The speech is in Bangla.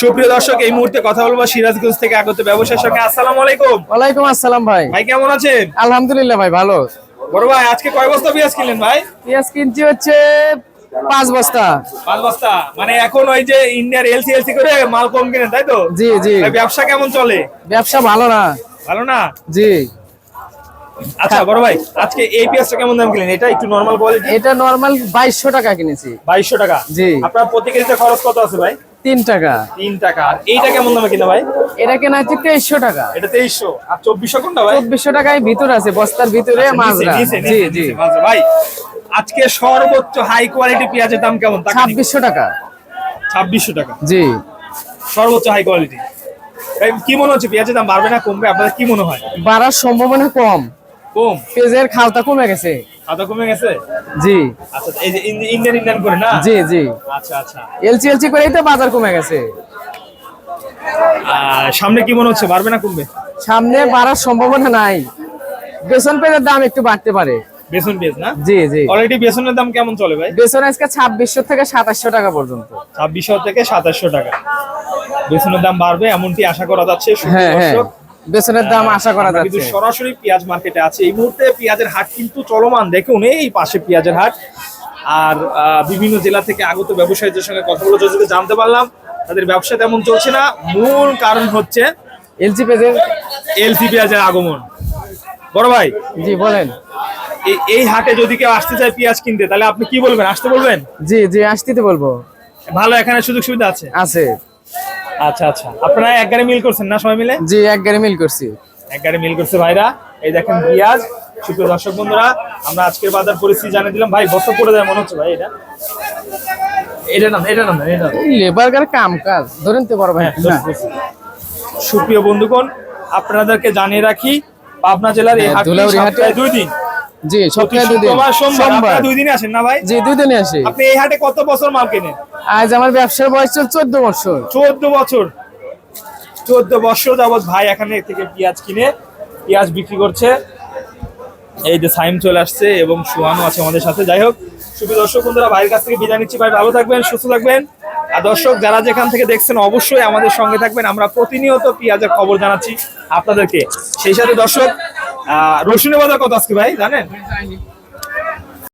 সুপ্রিয় দর্শক এই মুহূর্তে কথা বলব সিরাজগঞ্জ থেকে আগত ব্যবসায়ীর সঙ্গে। আসসালামু আলাইকুম। ওয়ালাইকুম আসসালাম ভাই। ভাই কেমন আছেন? আলহামদুলিল্লাহ ভাই ভালো। বড় ভাই আজকে কয় বস্তা পেঁয়াজ কিনলেন ভাই? পেঁয়াজ কিনছি হচ্ছে পাঁচ বস্তা। পাঁচ বস্তা। মানে এখন ওই যে ইন্ডিয়ার এলসি এলসি করে মাল কম কিনেন তাই তো? জি জি। ব্যবসা কেমন চলে? ব্যবসা ভালো না। ভালো না? জি। আচ্ছা বড় ভাই আজকে এই পেঁয়াজটা কেমন দাম কিনলেন? এটা একটু নরমাল কোয়ালিটি এটা নর্মাল বাইশশো টাকা কিনেছি। বাইশশো টাকা। জি। আপনার প্রতি কেজিতে খরচ কত আছে ভাই? তিন টাকা। তিন টাকা। আর এইটা কেমন দামে কিনা ভাই? এটা কেনা হচ্ছে তেইশশো টাকা। এটা তেইশশো। আর চব্বিশশো কোনটা ভাই? চব্বিশশো টাকায় ভিতর আছে বস্তার ভিতরে আচ্ছা, নিচে, জি জি। ভাই আজকে সর্বোচ্চ হাই কোয়ালিটি পেঁয়াজের দাম কেমন? ছাব্বিশশো টাকা। ছাব্বিশশো টাকা। জি। সর্বোচ্চ হাই কোয়ালিটি কি মনে হচ্ছে পেঁয়াজের দাম বাড়বে না কমবে? আপনাদের কি মনে হয়? বাড়ার সম্ভাবনা কম। কম? খালটা কমে গেছে। কমে গেছে? জি। আচ্ছা এই যে ইন্ডিয়ান ইন্ডিয়ান করে না? জি জি। আচ্ছা আচ্ছা। এলচি এলচি করেই তো বাজার কমে গেছে। সামনে কি মনে হচ্ছে? বাড়বে না কমবে? সামনে বাড়ার সম্ভাবনা নাই। বেসন পেঁয়াজের দাম একটু বাড়তে পারে। বেসন পেঁয়াজ না? জি জি। অলরেডি বেসনের দাম কেমন চলে ভাই? বেসন আজকে ছাব্বিশশো থেকে সাতাশশো টাকা পর্যন্ত। ছাব্বিশশো থেকে সাতাশশো টাকা। বেসনের দাম বাড়বে এমনটি আশা করা যাচ্ছে। হ্যাঁ হ্যাঁ। বেসনের দাম আশা করা আমরা কিন্তু সরাসরি পেঁয়াজ মার্কেটে আছে। এই মুহূর্তে পেঁয়াজের হাট কিন্তু চলমান। দেখুন এই পাশে পেঁয়াজের হাট। আর বিভিন্ন জেলা থেকে আগত ব্যবসায়ীদের সঙ্গে কথা বলে যদি জানতে পারলাম তাদের ব্যবসা তেমন চলছে না। মূল কারণ হচ্ছে এলচি পেঁয়াজের এলসি পেঁয়াজের আগমন। বড় ভাই জি বলেন। এই- এই হাটে যদি কেউ আসতে চায় পেঁয়াজ কিনতে তাহলে আপনি কি বলবেন? আসতে বলবেন? জি জি আসতে বলব। ভালো এখানে সুযোগ সুবিধা আছে? আছে। আচ্ছা আচ্ছা। আপনারা এক গাড়ি মিল করছেন না সবাই মিলে? জি এক গাড়ি মিল করছি। এক গাড়ি মিল করছে ভাইরা। এই দেখেন পেঁয়াজ সুপ্রিয় দর্শক বন্ধুরা আমরা আজকের বাজার পরিস্থিতি জানিয়ে দিলাম। ভাই বছর পড়ে যায় মনে হচ্ছে ভাই এটা? এটা না এটা না এটা লেবার গার কাম কাজ। ধরেন তো বড় ভাই। হ্যাঁ। সুপ্রিয় বন্ধুগণ আপনাদেরকে জানিয়ে রাখি পাবনা জেলার এই হ্যাঁ, হাটে- দুই দিন। জি সপ্তাহে শুক্রবার সোমবার সোমবার। দুই দিনে আসেন না ভাই? জি দুই দিনে আসি। আপনি এই হাটে কত বছর মাল কেনেন? আজ আমার ব্যবসার বয়স চল চোদ্দ বছর। চোদ্দ বছর। চোদ্দ বছর যাবৎ ভাই এখানে থেকে পেঁয়াজ কিনে পেঁয়াজ বিক্রি করছে। এই যে সাইম চলে আসছে এবং সুহানও আছে আমাদের সাথে। যাই হোক শুধু দর্শক বন্ধুরা, ভাইয়ের কাছ থেকে বিদায় নিচ্ছি। ভাই, ভালো থাকবেন, সুস্থ থাকবেন। আর দর্শক, যারা যেখান থেকে দেখছেন, অবশ্যই আমাদের সঙ্গে থাকবেন। আমরা প্রতিনিয়ত পেঁয়াজের খবর জানাচ্ছি আপনাদেরকে। সেই সাথে দর্শক রসুনের বাজার আজকে ভাই, জানেন?